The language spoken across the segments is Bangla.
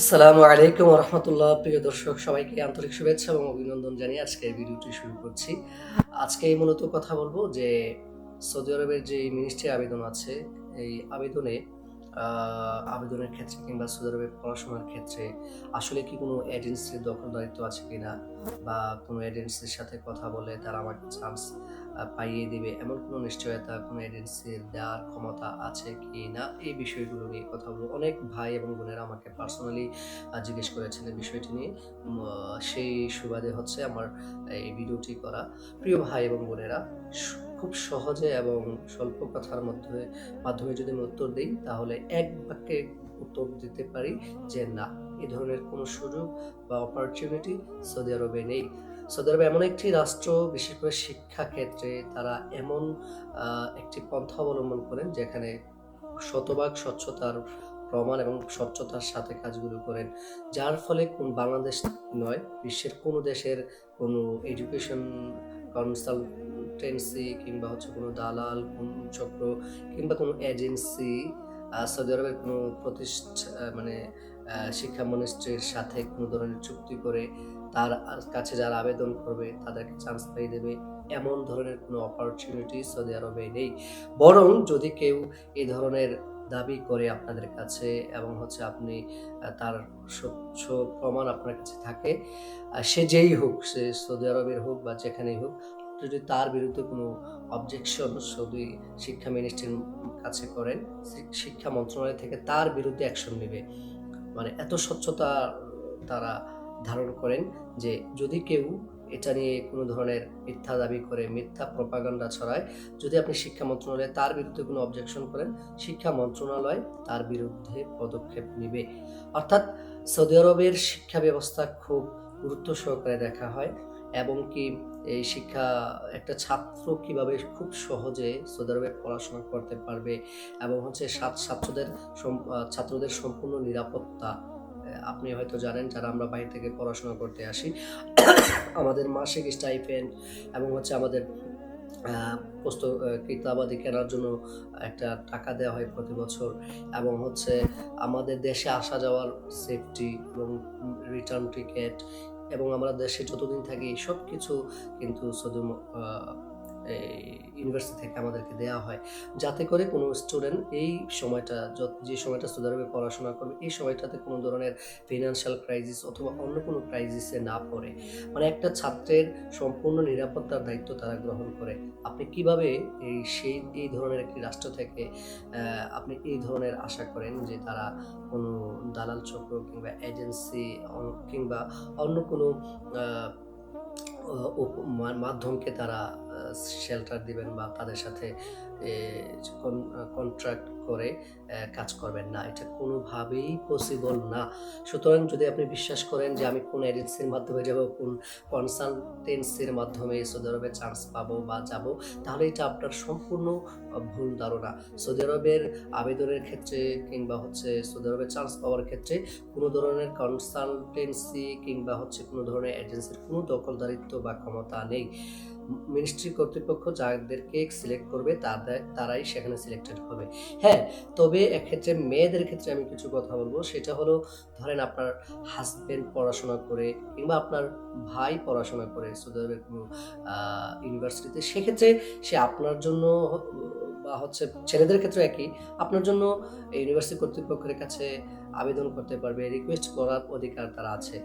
আসসালামু আলাইকুম রহমতুল্লাহ প্রিয় দর্শক, সবাইকে আন্তরিক শুভেচ্ছা এবং অভিনন্দন জানিয়ে আজকের ভিডিওটি শুরু করছি। আজকে মূলত কথা বলব যে সৌদি আরবের যে মিনিস্ট্রি আবেদন আছে, এই আবেদনে আবেদনের ক্ষেত্রে কিংবা সৌদি আরবে পড়াশোনার ক্ষেত্রে আসলে কি কোনো এজেন্সির দখলদারিত্ব আছে কিনা? বা কোনো এজেন্সির সাথে কথা বলে তারা আমাকে চান্স পাইয়ে দিবে? এমন কোনো নিশ্চয়তা কোনো এজেন্সির দেওয়ার ক্ষমতা আছে কি না এই বিষয়গুলো নিয়ে কথা বলব। অনেক ভাই এবং বোনেরা আমাকে পার্সোনালি জিজ্ঞেস করেছেন এই বিষয়টি নিয়ে। সেই সুবাদে হচ্ছে আমার এই ভিডিওটি করা। প্রিয় ভাই এবং বোনেরা খুব সহজে এবং স্বল্প কথার মধ্যে মাধ্যমে যদি আমি উত্তর দিই, তাহলে এক বাক্যে উত্তর দিতে পারি যে না এই ধরনের কোনো সুযোগ বা অপরচুনিটি সৌদি আরবে নেই। সৌদি আরবে এমন একটি রাষ্ট্র, বিশেষ করে শিক্ষা ক্ষেত্রে তারা এমন একটি পন্থা অবলম্বন করেন যেখানে শতভাগ স্বচ্ছতার প্রমাণ এবং স্বচ্ছতার সাথে কাজগুলো করেন। যার ফলে কোন বাংলাদেশ নয়, বিশ্বের কোনো দেশের কোনো এডুকেশন কনসালটেন্সি কিংবা হচ্ছে কোনো দালাল, কোন চক্র কিংবা কোনো এজেন্সি সৌদি আরবের কোনো প্রতিষ্ঠা মানে শিক্ষা মনিস্ট্রির সাথে কোনো ধরনের চুক্তি করে তার কাছে যারা আবেদন করবে তাদেরকে চান্স পেয়ে দেবে। এমন ধরনের কোনো অপরচুনিটি সৌদি আরবে নেই। বরং যদি কেউ এই ধরনের দাবি করে আপনাদের কাছে এবং হচ্ছে আপনি তার স্বচ্ছ প্রমাণ আপনার কাছে থাকে সে যেই হোক, সে সৌদি আরবের হোক বা যেখানেই হোক যদি তার বিরুদ্ধে কোনো অবজেকশন সৌদি শিক্ষা মিনিস্ট্রির কাছে করেন শিক্ষা মন্ত্রণালয় থেকে তার বিরুদ্ধে অ্যাকশন নেবে। মানে এত স্বচ্ছতা তারা ধারণ করেন যে যদি কেউ এটা নিয়ে কোনো ধরনের মিথ্যা দাবি করে, মিথ্যা প্রপাগান্ডা ছড়ায়, যদি আপনি শিক্ষা মন্ত্রণালয়ে তার বিরুদ্ধে কোনো অবজেকশন করেন, শিক্ষা মন্ত্রণালয় তার বিরুদ্ধে পদক্ষেপ নেবে। অর্থাৎ সৌদি আরবের শিক্ষা ব্যবস্থা খুব গুরুত্ব সহকারে দেখা হয়। এবং কি এই শিক্ষা একটা ছাত্র কীভাবে খুব সহজে সৌদি পড়াশোনা করতে পারবে এবং হচ্ছে ছাত্র- ছাত্রদের ছাত্রদের সম্পূর্ণ নিরাপত্তা আপনি হয়তো জানেন যারা আমরা বাইরে থেকে পড়াশোনা করতে আসি, আমাদের মাসিক স্টাইপেন্ড এবং হচ্ছে আমাদের পুস্তক কিতাবাদি কেনার জন্য একটা টাকা দেওয়া হয় প্রতি বছর এবং হচ্ছে আমাদের দেশে আসা যাওয়ার সেফটি এবং রিটার্ন টিকেট এবং আমরা দেশে যতদিন থাকি সব কিছু কিন্তু শুধু ইউনিভার্সিটি থেকে আমাদেরকে দেওয়া হয়। যাতে করে কোনো স্টুডেন্ট এই সময়টা যে সময়টা সৌদি আরবে পড়াশোনা করবে, এই সময়টাতে কোনো ধরনের ফিনান্সিয়াল ক্রাইসিস অথবা অন্য কোনো ক্রাইসিসে না পড়ে। মানে একটা ছাত্রের সম্পূর্ণ নিরাপত্তার দায়িত্ব তারা গ্রহণ করে। আপনি কীভাবে এই সেই, এই ধরনের একটি রাষ্ট্র থেকে আপনি এই ধরনের আশা করেন যে তারা কোনো দালাল চক্র কিংবা এজেন্সি কিংবা অন্য কোনো মাধ্যমকে তারা শেল্টার দিবেন বা তাদের সাথে কন্ট্রাক্ট করে কাজ করবেন না। এটা কোনোভাবেই পসিবল না। সুতরাং যদি আপনি বিশ্বাস করেন যে আমি কোন এজেন্সির মাধ্যমে যাব, কোন কনসালটেন্সির মাধ্যমে সৌদি আরবে চান্স পাবো বা যাব, তাহলে এটা আপনার সম্পূর্ণ ভুল ধারণা। সৌদি আরবের আবেদনের ক্ষেত্রে কিংবা হচ্ছে সৌদি আরবে চান্স পাওয়ার ক্ষেত্রে কোনো ধরনের কনসালটেন্সি কিংবা হচ্ছে কোনো ধরনের এজেন্সির কোনো দখলদারিত্ব বা ক্ষমতা নেই। মিনিস্ট্রি কর্তৃপক্ষ যাদেরকে সিলেক্ট করবে তাদের তারাই সেখানে সিলেক্টেড হবে। হ্যাঁ তবে এক্ষেত্রে মেয়েদের ক্ষেত্রে আমি কিছু কথা বলব। সেটা হলো, ধরেন আপনার হাজবেন্ড পড়াশোনা করে কিংবা আপনার ভাই পড়াশোনা করে সৌদি আরবের কোনো ইউনিভার্সিটিতে সেক্ষেত্রে সে আপনার জন্য, বা হচ্ছে ছেলেদের ক্ষেত্রে একই। আপনার জন্য ইউনিভার্সিটি কর্তৃপক্ষের কাছে আবেদন করতে পারবে রিকোয়েস্ট করার অধিকার তারা আছে।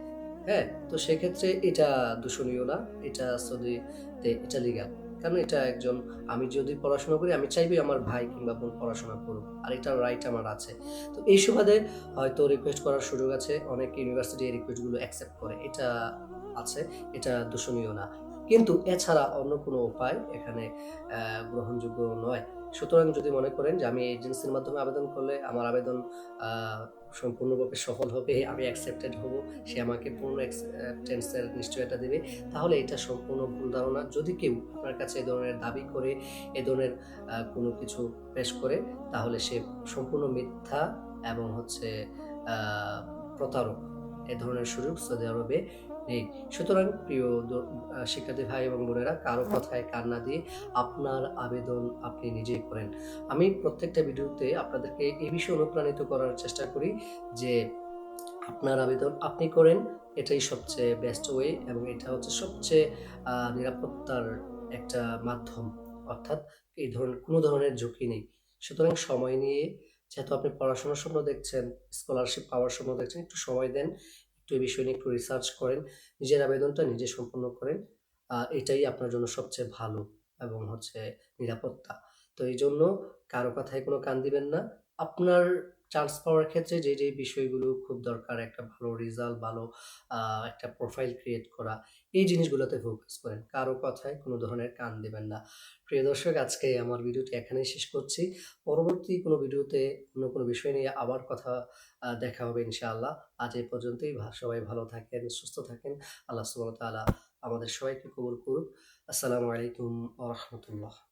হ্যাঁ তো সেক্ষেত্রে এটা দূষণীয় না। এটা সৌদিতে এটা লিগাল কারণ এটা একজন, আমি যদি পড়াশোনা করি, আমি চাইবি আমার ভাই কিংবা বোন পড়াশোনা করুক। আর এটা রাইট আমার আছে। তো এই সুবাদে হয়তো রিকোয়েস্ট করার সুযোগ আছে। অনেক ইউনিভার্সিটি এই রিকোয়েস্টগুলো অ্যাকসেপ্ট করে। এটা আছে। এটা দূষণীয় না। কিন্তু এছাড়া অন্য কোনো উপায় এখানে গ্রহণযোগ্য নয়। সুতরাং যদি মনে করেন যে আমি এজেন্সির মাধ্যমে আবেদন করলে আমার আবেদন আহ, সম্পূর্ণভাবে সফল হবে আমি অ্যাকসেপ্টেড হব সে আমাকে পূর্ণ অ্যাকসেপ্টেন্সের নিশ্চয়তা দেবে তাহলে এটা সম্পূর্ণ ভুল ধারণা। যদি কেউ আপনার কাছে এ ধরনের দাবি করে এ ধরনের কোনো কিছু পেশ করে তাহলে সে সম্পূর্ণ মিথ্যা এবং হচ্ছে প্রতারক এ ধরনের সুযোগ সৌদি আরবে সুতরাং প্রিয় শিক্ষার্থী ভাই এবং বোনেরা কারও কথায় কান না দিয়ে আপনার আবেদন আপনি নিজেই করেন। আমি প্রত্যেকটা ভিডিওতে আপনাদেরকে এই বিষয়ে অনুপ্রাণিত করার চেষ্টা করি যে আপনার আবেদন আপনি করেন এটাই সবচেয়ে বেস্ট ওয়ে এবং এটা হচ্ছে সবচেয়ে নিরাপত্তার একটা মাধ্যম। অর্থাৎ এই ধরনের কোনো ধরনের ঝুঁকি নেই। সুতরাং সময় নিয়ে যেহেতু আপনি পড়াশোনার স্বপ্ন দেখছেন স্কলারশিপ পাওয়ার স্বপ্ন দেখছেন একটু সময় দেন এই বিষয় নিয়ে একটু রিসার্চ করেন, নিজের আবেদনটা নিজে সম্পন্ন করেন এটাই আপনার জন্য সবচেয়ে ভালো এবং হচ্ছে নিরাপত্তা। তো এই জন্য কারও কথায় কোনো কান দিবেন না। আপনার চান্স পাওয়ার ক্ষেত্রে যে যে বিষয়গুলো খুব দরকার, একটা ভালো রেজাল্ট ভালো একটা প্রোফাইল ক্রিয়েট করা, এই জিনিসগুলোতে ফোকাস করেন। কারও কথায় কোনো ধরনের কান দিবেন না। প্রিয় দর্শক, আজকে আমার ভিডিওটি এখানেই শেষ করছি। পরবর্তী কোনো ভিডিওতে অন্য কোনো বিষয় নিয়ে আবার কথা দেখা হবে ইনশাআল্লাহ। আজ এই পর্যন্তই। সবাই ভালো থাকেন, সুস্থ থাকেন। আল্লাহ সুবহানাহু ওয়া তাআলা আমাদের সবাইকে কবুল করুক। আসসালামু আলাইকুম রাহমাতুল্লাহ।